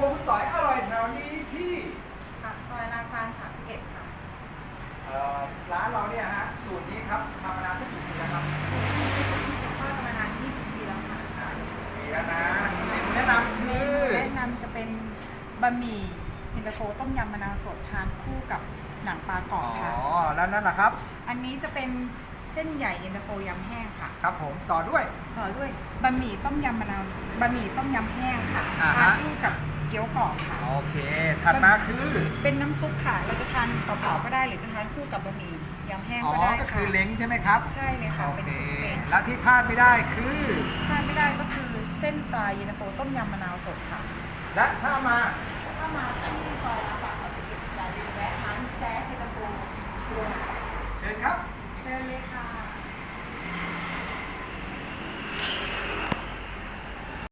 รัวคุณต่อยอร่อยแถวนี้ที่ค่ะซอยลาซาน31 ค่ะเอ่อร้านเราเนี่ยฮะสูตรนี้ครับทำมานานสักกี่ปีแล้วครับทอดมานาน20ปีแล้วค่ะอ่า20ปีแล้วนะเมนูแนะนำคือแนะนำจะเป็นบะหมี่เย็นตาโฟต้มยำมะนาวสดทานคู่กับหนังปลากรอ๋อบค่ะ อแล้วนั่นแหละครับอันนี้จะเป็นเส้นใหญ่เย็นตาโฟยำแห้งค่ะ ครับผมต่อด้วย ต่อด้วยบะหมี่ต้มยำมะนาวบะหมี่ต้มยำแห้งค่ะอ่าฮะ ทานคู่กับ เกี๊ยวกรอบค่ะ โอเค ถัดมาคือเป็นน้ำซุปค่ะ เราจะทานเปล่าๆก็ได้หรือจะทานคู่กับบะหมี่ยำแห้งอ๋อก็ได้ก็ค่ะคือเล้งใช่ไหมครับใช่เลยค่ะ โอเป็นเคซุปเล้งและที่พลาดไม่ได้คือพลาดไม่ได้ก็คือเส้นปลาเย็นตาโฟต้มยำมะนาวสดค่ะ และถ้ามา ถ้ามา